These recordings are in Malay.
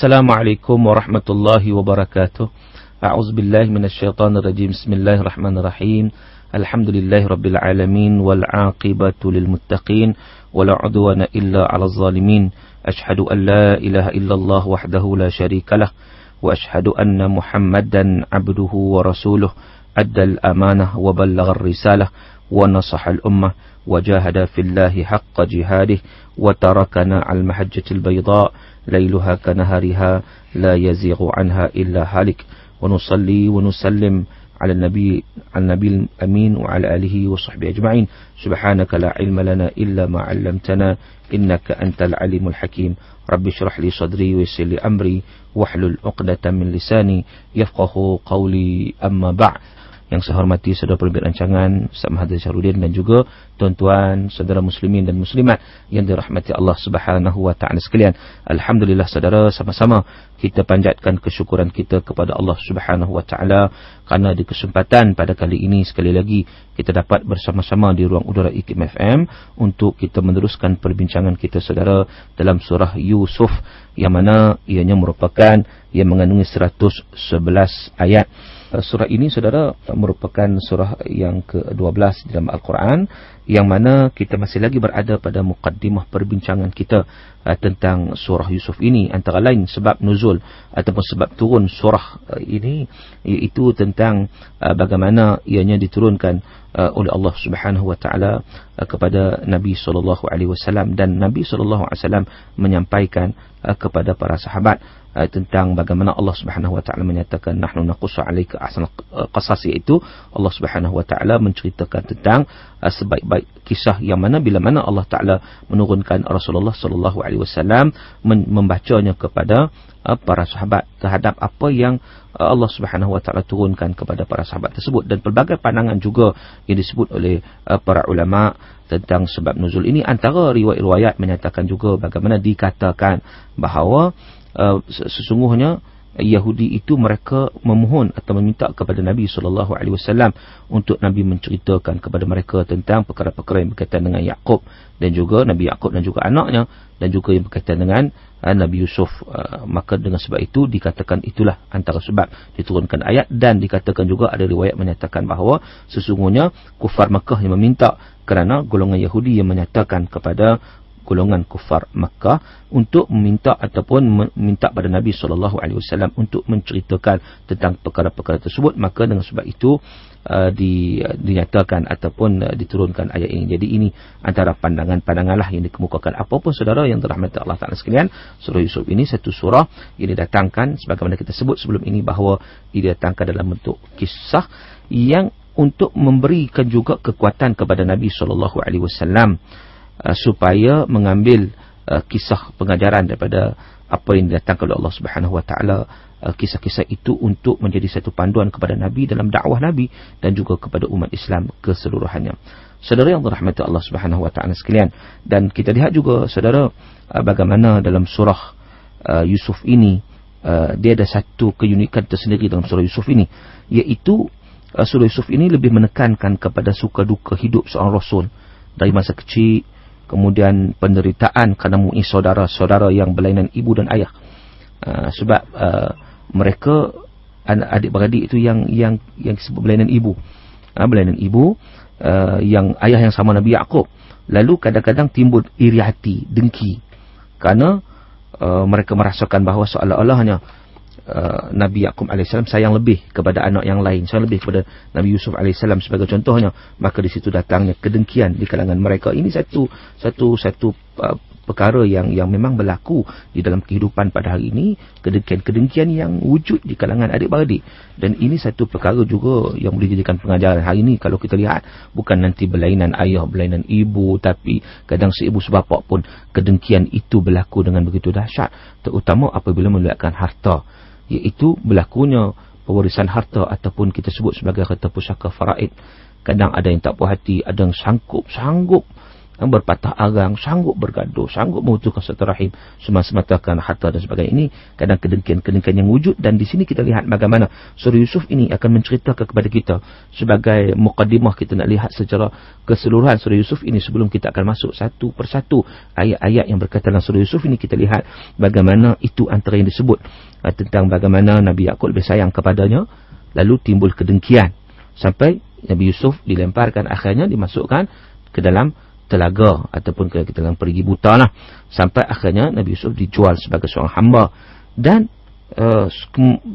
السلام عليكم ورحمة الله وبركاته. أعوذ بالله من الشيطان الرجيم. بسم الله الرحمن الرحيم. الحمد لله رب العالمين والعاقبة للمتقين ولا عدوان إلا على الظالمين. أشهد أن لا إله إلا الله وحده لا شريك له وأشهد أن محمدا عبده ورسوله. أدى الأمانة وبلغ الرسالة ونصح الأمة. وجاهد في الله حق جهاده وتركنا على المحجة البيضاء ليلها كنهارها لا يزيغ عنها إلا هالك. ونصلي ونسلم على النبي على النبي الأمين وعلى آله وصحبه أجمعين. سبحانك لا علم لنا إلا ما علمتنا إنك أنت العليم الحكيم. رب اشرح لي صدري ويسر لي أمري واحلل عقدة من لساني يفقه قولي. أما بعد yang saya hormati saudara penerbit rancangan Ustaz Mahathir Syarudin dan juga tuan-tuan saudara muslimin dan muslimat yang dirahmati Allah Subhanahu wa taala sekalian. Alhamdulillah saudara sama-sama kita panjatkan kesyukuran kita kepada Allah Subhanahu wa taala kerana di kesempatan pada kali ini sekali lagi kita dapat bersama-sama di ruang udara IKIM FM untuk kita meneruskan perbincangan kita saudara dalam surah Yusuf yang mana ianya merupakan yang mengandungi 111 ayat. Eh, surah ini saudara merupakan surah yang ke-12 dalam Al-Quran yang mana kita masih lagi berada pada mukaddimah perbincangan kita uh, tentang surah Yusuf ini. Antara lain sebab nuzul ataupun sebab turun surah uh, ini iaitu tentang uh, bagaimana ianya diturunkan uh, oleh Allah Subhanahu wa taala uh, kepada Nabi sallallahu alaihi wasallam. Dan Nabi sallallahu alaihi wasallam menyampaikan uh, kepada para sahabat uh, tentang bagaimana Allah Subhanahu wa taala menyatakan nahnu naqussu 'alaika ahsan qasas iaitu Allah Subhanahu wa taala menceritakan tentang uh, sebaik-baik kisah yang mana bila mana Allah taala menurunkan Rasulullah sallallahu alaihi wasallam membacanya kepada uh, para sahabat terhadap apa yang uh, Allah Subhanahu wa taala turunkan kepada para sahabat tersebut. Dan pelbagai pandangan juga yang disebut oleh uh, para ulama tentang sebab nuzul ini antara riwayat-riwayat menyatakan juga bagaimana dikatakan bahawa Uh, sesungguhnya Yahudi itu mereka memohon atau meminta kepada Nabi sallallahu alaihi wasallam untuk Nabi menceritakan kepada mereka tentang perkara-perkara yang berkaitan dengan Yakub dan juga Nabi Yakub dan juga anaknya dan juga yang berkaitan dengan uh, Nabi Yusuf. Uh, maka dengan sebab itu dikatakan itulah antara sebab diturunkan ayat dan dikatakan juga ada riwayat menyatakan bahawa sesungguhnya kufar Makkah yang meminta kerana golongan Yahudi yang menyatakan kepada golongan kufar Makkah untuk meminta ataupun meminta pada Nabi wasallam untuk menceritakan tentang perkara-perkara tersebut. Maka dengan sebab itu uh, di, uh, dinyatakan ataupun uh, diturunkan ayat ini. Jadi ini antara pandangan-pandanganlah yang dikemukakan. Apapun saudara yang dirahmati Allah Taala sekalian surah Yusuf ini satu surah yang didatangkan sebagaimana kita sebut sebelum ini bahawa didatangkan dalam bentuk kisah yang untuk memberikan juga kekuatan kepada Nabi sallallahu alaihi wasallam Uh, supaya mengambil uh, kisah pengajaran daripada apa yang didatangkan oleh Allah Subhanahu Wa Taala uh, kisah-kisah itu untuk menjadi satu panduan kepada Nabi dalam dakwah Nabi dan juga kepada umat Islam keseluruhannya. Saudara yang dirahmati Allah Subhanahu Wa Taala sekalian dan kita lihat juga saudara uh, bagaimana dalam surah uh, Yusuf ini uh, dia ada satu keunikan tersendiri dalam surah Yusuf ini iaitu uh, surah Yusuf ini lebih menekankan kepada suka duka hidup seorang rasul dari masa kecil kemudian penderitaan kerana mempunyai saudara-saudara yang berlainan ibu dan ayah. Uh, sebab uh, mereka adik-beradik itu yang yang yang disebut berlainan ibu. Uh, berlainan ibu uh, yang ayah yang sama Nabi Yaakob. Lalu kadang-kadang timbul iri hati dengki. Kerana uh, mereka merasakan bahawa seolah-olahnya Uh, Nabi Yaakob AS sayang lebih kepada anak yang lain sayang lebih kepada Nabi Yusuf AS sebagai contohnya maka di situ datangnya kedengkian di kalangan mereka. Ini satu satu satu uh, perkara yang yang memang berlaku di dalam kehidupan pada hari ini. Kedengkian-kedengkian yang wujud di kalangan adik-beradik. Dan ini satu perkara juga yang boleh dijadikan pengajaran hari ini. Kalau kita lihat bukan nanti berlainan ayah berlainan ibu tapi kadang seibu sebapa pun kedengkian itu berlaku dengan begitu dahsyat. Terutama apabila melibatkan harta iaitu berlakunya pewarisan harta ataupun kita sebut sebagai harta pusaka faraid. Kadang ada yang tak puas hati ada yang sanggup sanggup berpatah arang, sanggup bergaduh, sanggup memutuskan satu rahim semata-mata kerana harta dan sebagainya. Ini kadang kedengkian-kedengkian yang wujud dan di sini kita lihat bagaimana surah Yusuf ini akan menceritakan kepada kita sebagai mukadimah kita nak lihat secara keseluruhan surah Yusuf ini sebelum kita akan masuk satu persatu ayat-ayat yang berkaitan dengan surah Yusuf ini kita lihat bagaimana itu antara yang disebut uh, tentang bagaimana Nabi Yaakob lebih sayang kepadanya lalu timbul kedengkian sampai Nabi Yusuf dilemparkan akhirnya dimasukkan ke dalam telaga ataupun ke kita dalam pergi buta lah. Sampai akhirnya Nabi Yusuf dijual sebagai seorang hamba. Dan uh,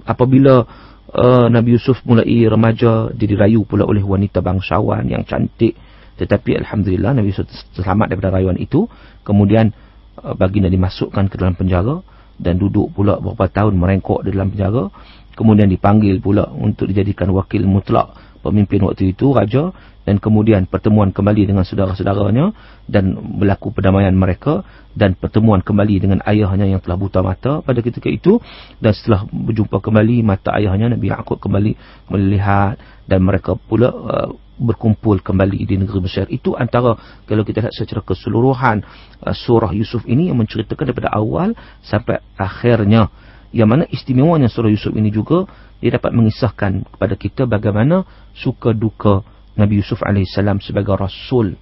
apabila uh, Nabi Yusuf mulai remaja dia dirayu pula oleh wanita bangsawan yang cantik. Tetapi Alhamdulillah Nabi Yusuf selamat daripada rayuan itu. Kemudian uh, baginda dimasukkan ke dalam penjara dan duduk pula beberapa tahun merengkok di dalam penjara. Kemudian dipanggil pula untuk dijadikan wakil mutlak pemimpin waktu itu raja dan kemudian pertemuan kembali dengan saudara-saudaranya dan berlaku perdamaian mereka dan pertemuan kembali dengan ayahnya yang telah buta mata pada ketika itu. Dan setelah berjumpa kembali mata ayahnya Nabi Yaakob kembali melihat dan mereka pula uh, berkumpul kembali di negeri Mesir itu antara kalau kita lihat secara keseluruhan uh, surah Yusuf ini yang menceritakan daripada awal sampai akhirnya. Yang mana istimewanya surah Yusuf ini juga dia dapat mengisahkan kepada kita bagaimana suka duka Nabi Yusuf AS sebagai Rasul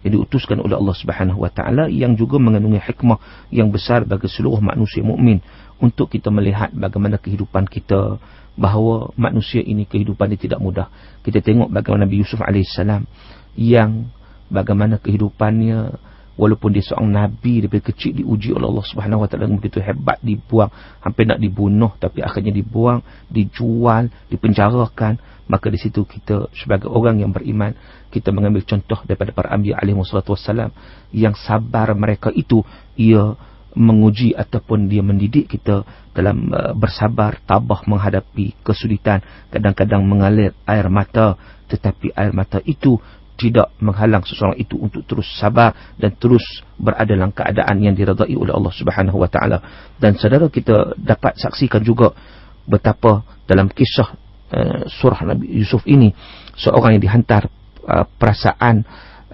yang diutuskan oleh Allah Subhanahu Wa Taala yang juga mengandungi hikmah yang besar bagi seluruh manusia mukmin untuk kita melihat bagaimana kehidupan kita bahawa manusia ini kehidupan ini tidak mudah. Kita tengok bagaimana Nabi Yusuf AS yang bagaimana kehidupannya walaupun dia seorang nabi daripada kecil diuji oleh Allah Subhanahu Wa Taala begitu hebat dibuang hampir nak dibunuh tapi akhirnya dibuang dijual dipenjarakan maka di situ kita sebagai orang yang beriman kita mengambil contoh daripada para anbiya alaihi wassalam yang sabar mereka itu ia menguji ataupun dia mendidik kita dalam uh, bersabar tabah menghadapi kesulitan kadang-kadang mengalir air mata. Tetapi air mata itu tidak menghalang seseorang itu untuk terus sabar dan terus berada dalam keadaan yang diredai oleh Allah Subhanahu wa taala. Dan saudara kita dapat saksikan juga betapa dalam kisah uh, surah Nabi Yusuf ini seorang yang dihantar uh, perasaan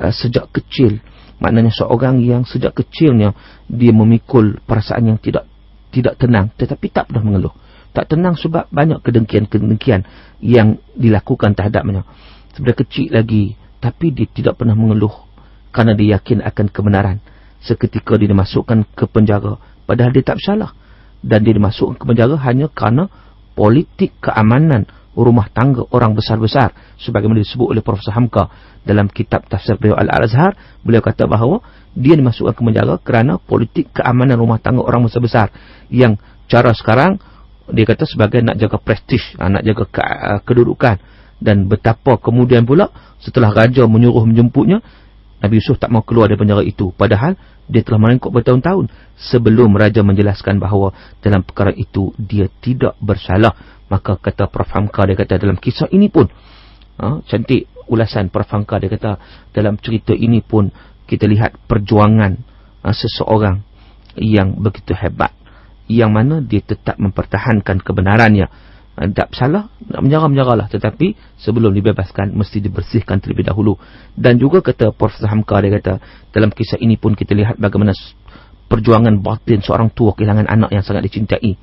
uh, sejak kecil. Maknanya seorang yang sejak kecilnya dia memikul perasaan yang tidak tidak tenang tetapi tak pernah mengeluh. Tak tenang sebab banyak kedengkian-kedengkian yang dilakukan terhadapnya sebenarnya kecil lagi tapi dia tidak pernah mengeluh kerana dia yakin akan kebenaran. Seketika dia dimasukkan ke penjara padahal dia tak bersalah. Dan dia dimasukkan ke penjara hanya kerana politik keamanan rumah tangga orang besar-besar sebagaimana disebut oleh Profesor Hamka dalam kitab tafsir beliau Al-Azhar. Beliau kata bahawa dia dimasukkan ke penjara kerana politik keamanan rumah tangga orang besar-besar yang cara sekarang dia kata sebagai nak jaga prestis ah, nak jaga ke ah, kedudukan. Dan betapa kemudian pula setelah raja menyuruh menjemputnya Nabi Yusuf tak mau keluar dari penjara itu. Padahal dia telah merengkuk bertahun-tahun sebelum raja menjelaskan bahawa dalam perkara itu dia tidak bersalah maka kata Prof. Hamka dia kata dalam kisah ini pun ha, cantik ulasan Prof. Hamka dia kata dalam cerita ini pun kita lihat perjuangan ha, seseorang yang begitu hebat. Yang mana dia tetap mempertahankan kebenarannya. Tak salah nak menjarah-menjarahlah tetapi sebelum dibebaskan mesti dibersihkan terlebih dahulu. Dan juga kata Profesor Hamka dia kata dalam kisah ini pun kita lihat bagaimana perjuangan batin seorang tua kehilangan anak yang sangat dicintai.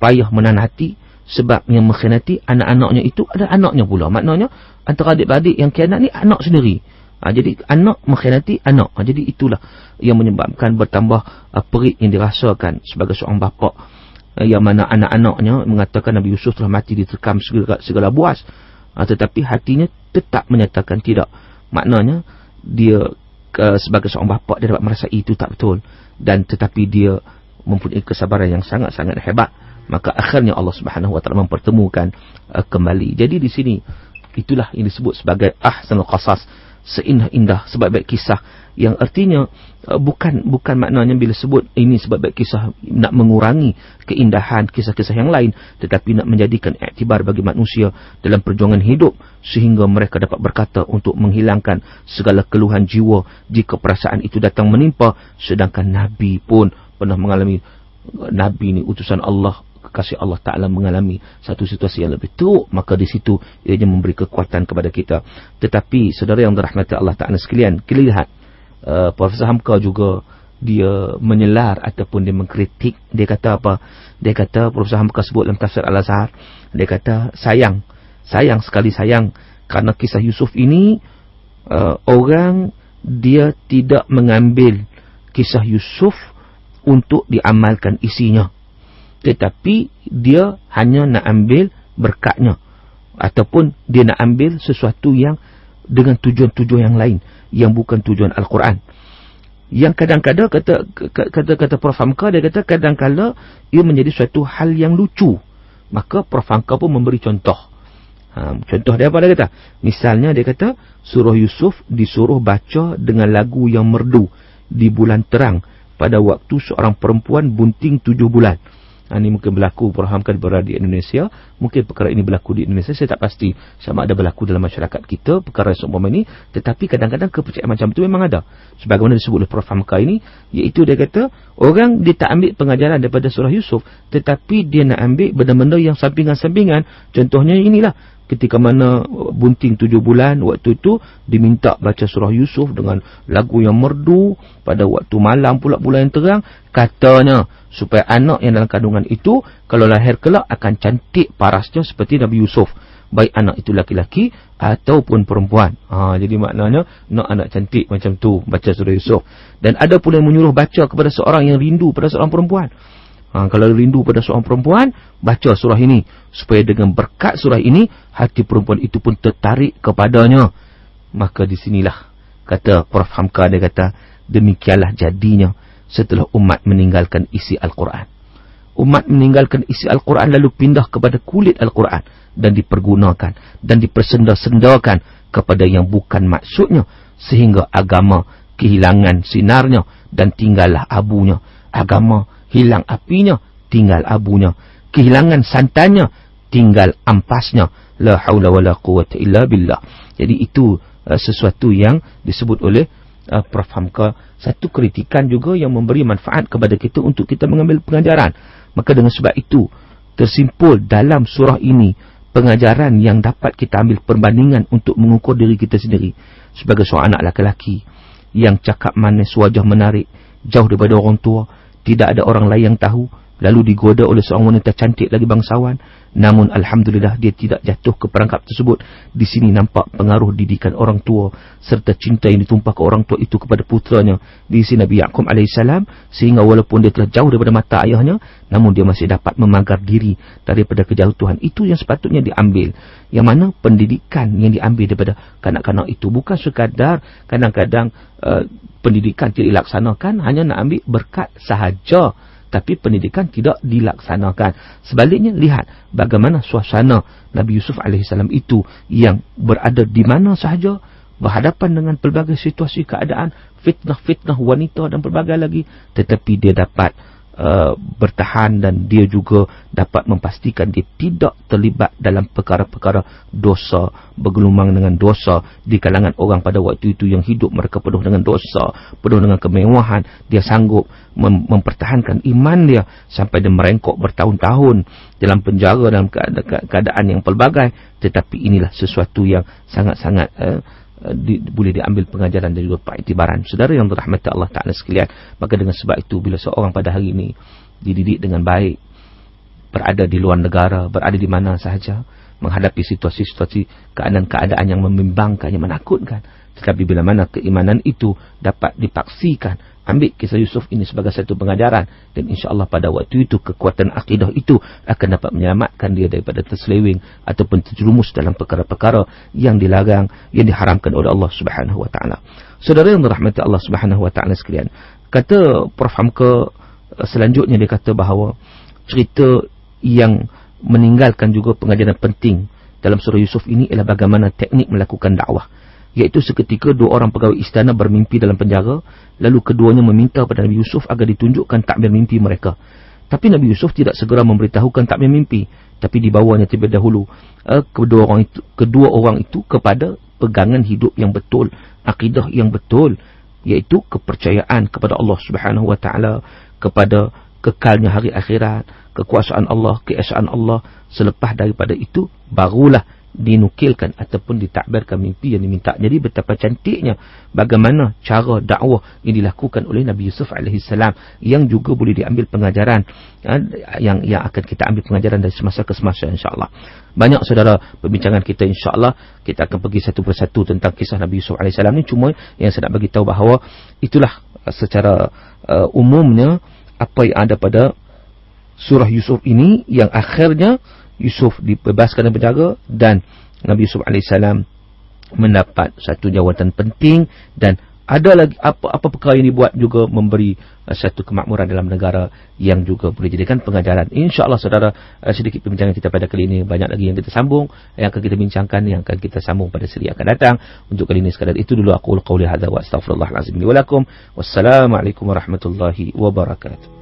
Payah menahan hati sebab yang mengkhianati anak-anaknya itu ada anaknya pula. Maknanya antara adik-adik yang kianat ni anak sendiri. Ha, jadi anak mengkhianati anak. Ha, jadi itulah yang menyebabkan bertambah uh, perit yang dirasakan sebagai seorang bapa Eh, yang mana anak-anaknya mengatakan Nabi Yusuf telah mati diterkam segala, segala buas. Uh, tetapi hatinya tetap menyatakan tidak. Maknanya dia uh, sebagai seorang bapa dia dapat merasa itu tak betul. Dan tetapi dia mempunyai kesabaran yang sangat-sangat hebat maka akhirnya Allah Subhanahu wa taala mempertemukan uh, kembali. Jadi di sini itulah yang disebut sebagai ahsanul qasas seindah-indah sebaik-baik kisah. Yang artinya uh, bukan bukan maknanya bila sebut ini sebab baik kisah nak mengurangi keindahan kisah-kisah yang lain tetapi nak menjadikan iktibar bagi manusia dalam perjuangan hidup sehingga mereka dapat berkata untuk menghilangkan segala keluhan jiwa jika perasaan itu datang menimpa. Sedangkan nabi pun pernah mengalami nabi ni utusan Allah kekasih Allah Ta'ala mengalami satu situasi yang lebih teruk maka di situ ianya memberi kekuatan kepada kita. Tetapi saudara yang dirahmati Allah Ta'ala sekalian kita lihat uh, Profesor Hamka juga dia menyelar ataupun dia mengkritik. Dia kata apa? Dia kata Profesor Hamka sebut dalam tafsir Al-Azhar dia kata sayang sayang sekali sayang kerana kisah Yusuf ini uh, orang dia tidak mengambil kisah Yusuf untuk diamalkan isinya tetapi dia hanya nak ambil berkatnya. Ataupun dia nak ambil sesuatu yang dengan tujuan-tujuan yang lain yang bukan tujuan Al-Quran. Yang kadang-kadang kata kata kata Prof. Hamka dia kata kadang-kala ia menjadi suatu hal yang lucu. Maka Prof. Hamka pun memberi contoh. Ha, contoh dia apa dia kata? Misalnya dia kata surah Yusuf disuruh baca dengan lagu yang merdu di bulan terang pada waktu seorang perempuan bunting tujuh bulan ini mungkin berlaku perhamkan berada di Indonesia. Mungkin perkara ini berlaku di Indonesia. Saya tak pasti sama ada berlaku dalam masyarakat kita. Perkara seumpama ini. Tetapi kadang-kadang kepercayaan macam itu memang ada. Sebagaimana disebut oleh Prof. Hamka ini. Iaitu dia kata. Orang dia tak ambil pengajaran daripada surah Yusuf. Tetapi dia nak ambil benda-benda yang sampingan-sampingan. Contohnya inilah ketika mana bunting tujuh bulan waktu itu diminta baca surah Yusuf dengan lagu yang merdu pada waktu malam pula bulan yang terang katanya supaya anak yang dalam kandungan itu kalau lahir kelak akan cantik parasnya seperti Nabi Yusuf baik anak itu laki-laki ataupun perempuan ha, jadi maknanya nak anak cantik macam tu baca surah Yusuf dan ada pula yang menyuruh baca kepada seorang yang rindu pada seorang perempuan Ha, kalau rindu pada seorang perempuan, baca surah ini. Supaya dengan berkat surah ini, hati perempuan itu pun tertarik kepadanya. Maka di sinilah, kata Prof. Hamka, dia kata, demikianlah jadinya setelah umat meninggalkan isi Al-Quran. Umat meninggalkan isi Al-Quran lalu pindah kepada kulit Al-Quran dan dipergunakan dan dipersenda-sendakan kepada yang bukan maksudnya sehingga agama kehilangan sinarnya dan tinggallah abunya. Agama hilang apinya, tinggal abunya. Kehilangan santannya, tinggal ampasnya. La hawla wa la quwata illa billah. Jadi itu uh, sesuatu yang disebut oleh uh, Prof. Hamka. Satu kritikan juga yang memberi manfaat kepada kita untuk kita mengambil pengajaran. Maka dengan sebab itu, tersimpul dalam surah ini, pengajaran yang dapat kita ambil perbandingan untuk mengukur diri kita sendiri. Sebagai seorang anak lelaki yang cakap manis, wajah menarik, jauh daripada orang tua, tidak ada orang lain yang tahu lalu digoda oleh seorang wanita cantik lagi bangsawan. Namun alhamdulillah dia tidak jatuh ke perangkap tersebut. Di sini nampak pengaruh didikan orang tua serta cinta yang ditumpah ke orang tua itu kepada putranya. Di sini Nabi Yaqub alaihissalam sehingga walaupun dia telah jauh daripada mata ayahnya namun dia masih dapat memagar diri daripada kejatuhan itu yang sepatutnya diambil. Yang mana pendidikan yang diambil daripada kanak-kanak itu bukan sekadar kadang-kadang uh, pendidikan tidak dilaksanakan hanya nak ambil berkat sahaja tapi pendidikan tidak dilaksanakan. Sebaliknya lihat bagaimana suasana Nabi Yusuf AS itu yang berada di mana sahaja berhadapan dengan pelbagai situasi keadaan fitnah-fitnah wanita dan pelbagai lagi tetapi dia dapat Uh, bertahan dan dia juga dapat memastikan dia tidak terlibat dalam perkara-perkara dosa bergelumang dengan dosa di kalangan orang pada waktu itu yang hidup mereka penuh dengan dosa penuh dengan kemewahan. Dia sanggup mem mempertahankan iman dia sampai dia merengkok bertahun-tahun dalam penjara dalam keadaan yang pelbagai. Tetapi inilah sesuatu yang sangat-sangat uh, di, boleh diambil pengajaran dari juga iktibaran. Saudara yang dirahmati Allah Ta'ala sekalian. Maka dengan sebab itu, bila seorang pada hari ini dididik dengan baik, berada di luar negara, berada di mana sahaja, menghadapi situasi-situasi keadaan-keadaan yang membimbangkan, yang menakutkan. Tetapi bila mana keimanan itu dapat dipaksikan, ambil kisah Yusuf ini sebagai satu pengajaran. Dan insya-Allah pada waktu itu kekuatan akidah itu akan dapat menyelamatkan dia daripada terselewing ataupun terjerumus dalam perkara-perkara yang dilarang yang diharamkan oleh Allah Subhanahu wa taala. Saudara yang dirahmati Allah Subhanahu wa taala sekalian, kata Prof. Hamka eh, selanjutnya dia kata bahawa cerita yang meninggalkan juga pengajaran penting dalam surah Yusuf ini ialah bagaimana teknik melakukan dakwah iaitu seketika dua orang pegawai istana bermimpi dalam penjara lalu keduanya meminta kepada Nabi Yusuf agar ditunjukkan takbir mimpi mereka. Tapi Nabi Yusuf tidak segera memberitahukan takbir mimpi tapi dibawanya terlebih dahulu. Uh, kedua orang itu kedua orang itu kepada pegangan hidup yang betul akidah yang betul iaitu kepercayaan kepada Allah Subhanahu wa taala kepada kekalnya hari akhirat kekuasaan Allah keesaan Allah. Selepas daripada itu barulah dinukilkan ataupun ditakbirkan mimpi yang diminta. Jadi betapa cantiknya bagaimana cara dakwah yang dilakukan oleh Nabi Yusuf AS yang juga boleh diambil pengajaran ya, yang yang akan kita ambil pengajaran dari semasa ke semasa insyaAllah. Banyak saudara perbincangan kita insyaAllah kita akan pergi satu persatu tentang kisah Nabi Yusuf AS ni cuma yang saya nak bagi tahu bahawa itulah secara uh, umumnya apa yang ada pada surah Yusuf ini yang akhirnya Yusuf dibebaskan dan penjara dan Nabi Yusuf AS mendapat satu jawatan penting dan ada lagi apa apa perkara yang dibuat juga memberi uh, satu kemakmuran dalam negara yang juga boleh jadikan pengajaran. Insya-Allah saudara uh, sedikit perbincangan kita pada kali ini banyak lagi yang kita sambung yang akan kita bincangkan yang akan kita sambung pada seri akan datang. Untuk kali ini sekadar itu dulu aku qauli hadza wa lakum. Wassalamualaikum warahmatullahi wabarakatuh.